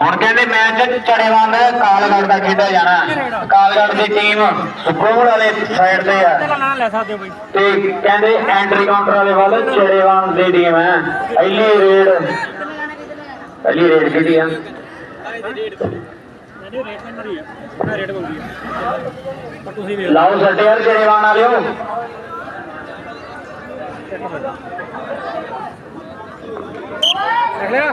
ਹੁਣ ਕਹਿੰਦੇ ਮੈਚ ਚੜੇਵਾਲ ਕਾਲਗੜ ਦਾ ਖੇਡਿਆ ਜਾਣਾ। ਕਾਲਗੜ ਦੀ ਟੀਮ ਸੁਖੋਲ ਵਾਲੇ ਸਾਈਡ ਤੇ ਆ। ਤੇ ਕਹਿੰਦੇ ਐਂਟਰੀ ਕਾਊਂਟਰ ਵਾਲੇ ਵੱਲ ਚੜੇਵਾਲ ਦੀ ਟੀਮ ਹੈ ਪਹਿਲੀ ਰੇਡ। ਪਹਿਲੀ ਰੇਡ ਕਿਹਦੀ ਆ? ਲਾਓ ਸਾਡੇ ਯਾਰ ਚੜੇਵਾਲ ਵਾਲਿਓ। ਦੇਖ ਲਿਆ।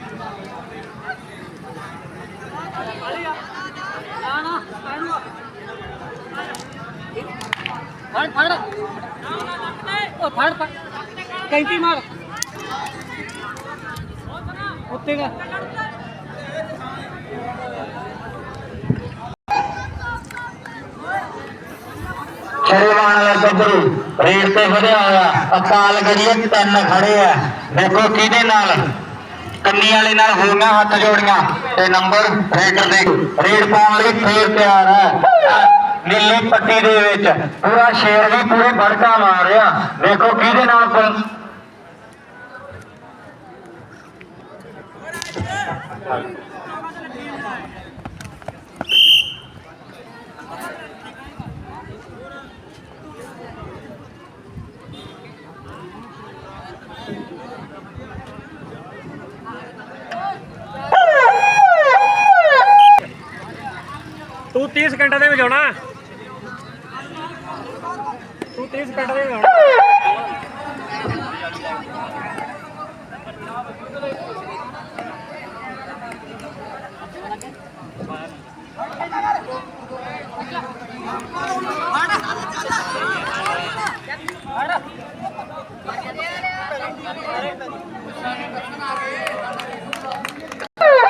ਫੜ ਫੜ। ਉਹ ਫੜ ਫੜ। ਕੈਂਟੀ ਮਾਰ। ਉੱਤੇ ਦਾ ਚੜੇਵਾਲ ਵਾਲਾ ਗੱਭਰੂ ਰੇਡ ਤੇ ਵਧਿਆ ਹੋਇਆ, ਅਕਾਲ ਗੜੀਏ ਤਿੰਨ ਖੜੇ ਆ। ਦੇਖੋ ਕਿਹਦੇ ਨਾਲ? ਕੰਨੀ ਵਾਲੇ ਨਾਲ ਹੋਈਆਂ ਹੱਥ ਜੋੜੀਆਂ। ਤੇ ਨੰਬਰ ਰੇਡਰ ਦੇ। ਰੇਡ ਪਾਉਣ ਲਈ ਫੇਰ ਤਿਆਰ ਹੈ ਨੀਲੀ ਪੱਟੀ ਦੇ ਵਿੱਚ। ਪੂਰਾ ਸ਼ੇਰ ਵੀ ਪੂਰੇ ਭੜਕਾ ਮਾਰ ਰਿਹਾ। ਦੇਖੋ ਕਿਹਦੇ ਨਾਲ ਪ- ਤੂੰ 30 ਸਕਿੰਟਾਂ ਦੇ ਵਿੱਚ ਆਉਣਾ ਤੂੰ 30 ਸਕਿੰਟਾਂ ਦੇ ਵਿੱਚ ਆਉਣਾ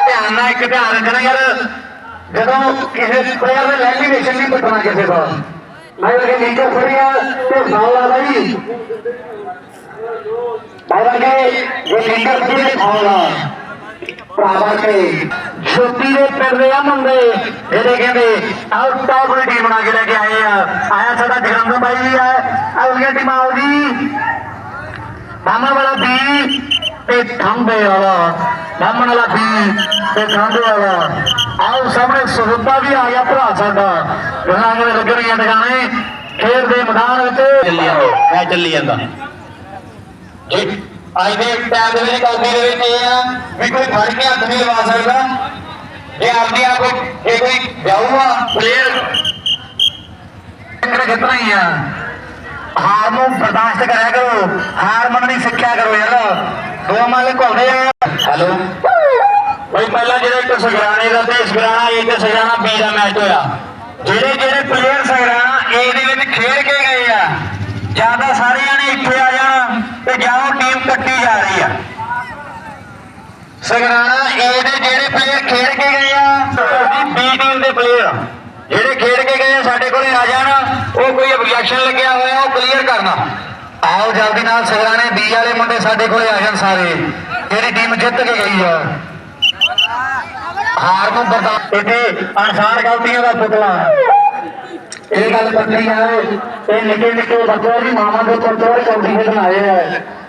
ਧਿਆਨ ਨਾਲ ਇੱਕ ਧਿਆਨ ਰੱਖਣਾ ਯਾਰ। ਜਦੋਂ ਕਿਸੇ ਪਲੇਅਰ ਨੇ ਲੈਂਡੀਵੇਸ਼ਨ ਨਹੀਂ ਪਟਣਾ ਕਿਸੇ ਦਾ। ਮੈਂ ਉਹ ਨੀਚੇ ਫੜਿਆ ਤੇ ਫਾਉਲ ਆ ਬਈ। ਬਾਬਾ ਕੇ ਇਹ ਨੀਚੇ ਫੜੀ ਫਾਉਲ ਆ ਭਰਾਵਾ ਕੇ ਜੋਤੀ ਦੇ ਪਿੰਡ ਦੇ ਆ ਮੁੰਡੇ, ਜਿਹੜੇ ਕਹਿੰਦੇ ਆਊਟ ਆਫ ਦੀ ਟੀਮ ਬਣਾ ਕੇ ਲੈ ਕੇ ਆਏ ਆ। ਆਇਆ ਸਾਡਾ ਜਗਰੰਦਰ ਬਾਈ ਜੀ ਆ ਆਉਲੀਆਂ ਟੀਮਾਂ ਆਉਗੀ ਬਾਮਾ ਵਾਲਾ ਵੀ ਤੇ ਖੰਬੇ ਵਾਲਾ ਬਾਮਣ ਵਾਲਾ ਵੀ ਤੇ ਖੰਬੇ ਵਾਲਾ। ਆਓ ਸਾਹਮਣੇ ਸੁਹਬਾ ਵੀ ਆ ਗਿਆ ਭਰਾ ਸਾਡਾ। ਉਹਨਾਂ ਦੇ ਲੱਗਣੀਆਂ ਟਿਕਾਣੇ ਖੇਡ ਦੇ ਮੈਦਾਨ ਵਿੱਚ ਚੱਲੀ ਜਾਂਦਾ ਮੈਂ ਚੱਲੀ ਜਾਂਦਾ। ਅੱਜ ਦੇ ਟਾਈਮ ਦੇ ਵਿੱਚ ਕੌਡੀ ਦੇ ਵਿੱਚ ਇਹ ਆ ਵੀ ਕੋਈ ਫੜ ਕੇ ਹੱਥ ਨਹੀਂ ਲਵਾ ਸਕਦਾ। ਇਹ ਆਪਦੀ ਆਪ ਇਹ ਕੋਈ ਵਿਆਹੂਆ ਪਲੇਅਰ ਕਿਹੜਾ ਹੀ ਆ? ਹਾਰ ਨੂੰ ਬਰਦਾਸ਼ਤ ਕਰਿਆ ਕਰੋ, ਹਾਰ ਮੰਨਣੀ ਸਿੱਖਿਆ ਕਰੋ ਯਾਰ। ਦੋ ਮਾਲੇ ਘੁਲਦੇ ਆ। ਹੈਲੋ। ਬਈ ਪਹਿਲਾਂ ਜਿਹੜਾ ਇੱਕ ਸਗਰਾਣੇ ਦਾ ਤੇ ਸਗਰਾਣਾ ਏ ਤੇ ਸਗਰਾਣਾ ਬੀ ਦਾ ਮੈਚ ਹੋਇਆ। ਜਿਹੜੇ ਜਿਹੜੇ ਪਲੇਅਰ ਸਗਰਾਣਾ ਏ ਦੇ ਵਿੱਚ ਖੇਡ ਕੇ ਗਏ ਆ ਜਾਂ ਤਾਂ ਸਾਰੇ ਜਾਣੇ ਇੱਥੇ ਆ ਜਾਣ ਤੇ ਜਾਂ ਉਹ ਟੀਮ ਕੱਟੀ ਜਾ ਰਹੀ ਆ। ਸਗਰਾਣਾ ਏ ਦੇ ਜਿਹੜੇ ਪਲੇਅਰ ਖੇਡ ਕੇ ਗਏ ਆ ਬੀ ਟੀਮ ਦੇ ਪਲੇਅਰ ਜਿਹੜੇ ਖੇਡ ਕੇ ਗਏ ਸਾਡੇ ਕੋਲੇ ਆ ਜਾਣ, ਉਹ ਕੋਈ ਆਬਜੈਕਸ਼ਨ ਲੱਗਿਆ ਹੋਇਆ, ਉਹ ਕਲੀਅਰ ਕਰਨਾ। ਆਓ, ਜਲਦੀ ਨਾਲ ਸਗਰਾਣੇ ਬੀ ਵਾਲੇ ਮੁੰਡੇ ਸਾਡੇ ਕੋਲੇ ਆ ਜਾਣ ਸਾਰੇ, ਜਿਹੜੀ ਟੀਮ ਜਿੱਤ ਕੇ ਗਈ ਆ। ਹਾਰ ਨੂੰ ਬਰਦਾਸ਼ਤ ਇੱਥੇ ਅਨਸਾਰ ਗਲਤੀਆਂ ਦਾ ਪੁਤਲਾ। ਇਹ ਗੱਲ ਪੱਕੀ ਹੈ ਇਹ ਨਿੱਕੇ ਨਿੱਕੇ ਬੱਚੇ ਦੀ ਮਾਮਾ ਦੇ ਕੰਟਰੋਲ ਕੌਡੀ ਦੇ ਬਣਾਏ ਆ।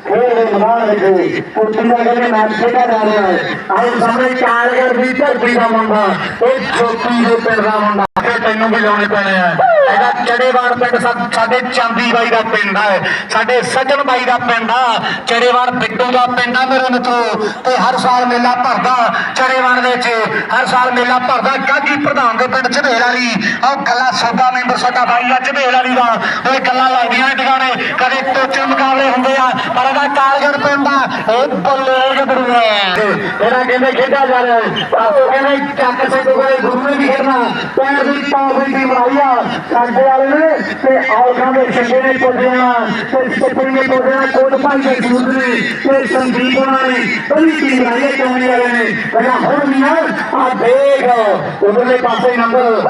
ਇਹ ਦੇ ਮੈਦਾਨ ਵਿੱਚ ਕੁੱਤੀ ਦਾ ਕਹਿੰਦੇ ਮੈਚ ਖੇਡਿਆ ਜਾ ਰਿਹਾ ਹੈ। ਆਹ ਸਾਹਮਣੇ ਚਾਰਗੜ ਦੀ ਧਰਤੀ ਦਾ ਮੁੰਡਾ, ਇਹ ਛੋਟੀ ਦੇ ਪਿੰਡ ਦਾ ਮੁੰਡਾ। ਤੈਨੂੰ ਵੀ ਲਾਉਣੇ ਪੈਣੇ ਆ। ਇਹਦਾ ਚੜੇਵਾਲ ਪਿੰਡ ਸਾਡੇ ਚਾਂਦੀ ਬਾਈ ਦਾ ਪਿੰਡ ਹੈ ਸਾਡੇ ਸੱਜਣ ਬਾਈ ਦਾ ਪਿੰਡ ਆ। ਚੜੇਵਾੜ ਬਿੱਟੂ ਦਾ ਪਿੰਡ ਆ ਮੇਰੇ ਮਿੱਤਰੋ। ਤੇ ਹਰ ਸਾਲ ਮੇਲਾ ਭਰਦਾ ਚੜੇਵਾੜ ਵਿੱਚ। ਹਰ ਸਾਲ ਮੇਲਾ ਭਰਦਾ ਕਾਜੀ ਪ੍ਰਧਾਨ ਦੇ ਪਿੰਡ ਝਵੇਲ ਵਾਲੀ। ਉਹ ਗੱਲਾਂ ਸੋਭਾ ਮੈਂਬਰ ਸਾਡਾ ਬਾਈ ਆ ਝਵੇਲ ਵਾਲੀ ਦਾ। ਉਹ ਗੱਲਾਂ ਲੱਗਦੀਆਂ ਨੇ ਟਿਕਾਣੇ ਕਦੇ ਟੋਚੇ ਮੁਕਾਬਲੇ ਹੁੰਦੇ ਆ, ਪਰ ਇਹਦਾ ਕਾਲਗੜ ਪਿੰਡ ਆ। ਇਹ ਬੱਲੇ ਗੱਭਰੂ ਹੈ ਇਹਦਾ ਕਹਿੰਦੇ ਖੇਡਿਆ ਜਾ ਰਿਹਾ। ਹੈ ਕਹਿੰਦੇ ਚੱਕ ਸਿੰਘ ਕੋਲੇ ਗੁਰੂ ਨੇ ਵੀ ਖੇਡਣਾ। ਪਿੰਡ ਦੀ ਟੌਪ ਦੀ ਟੀਮ ਸਾਡੇ ਵਾਲੇ ਨੇ ਤੇ ਆਉਖਾਂ ਦੇ ਛੱਡੇ ਨੇ ਪੋਦਿਆਂ ਤੇ ਸੱਪੜੀ ਨੇ ਪੋਦਿਆਂ ਕੋਟ ਭਾਈ ਦੇ ਜੂਦ ਨੇ ਤੇ ਸੰਦੀਪ ਉਹਨਾਂ ਨੇ। ਪਹਿਲੀ ਟੀਮ ਆਈ ਹੈ ਵਾਲੇ ਨੇ ਕਹਿੰਦਾ, ਹੁਣ ਵੀ ਆ ਦੇਖ ਉਧਰਲੇ ਪਾਸੇ ਨੰਬਰ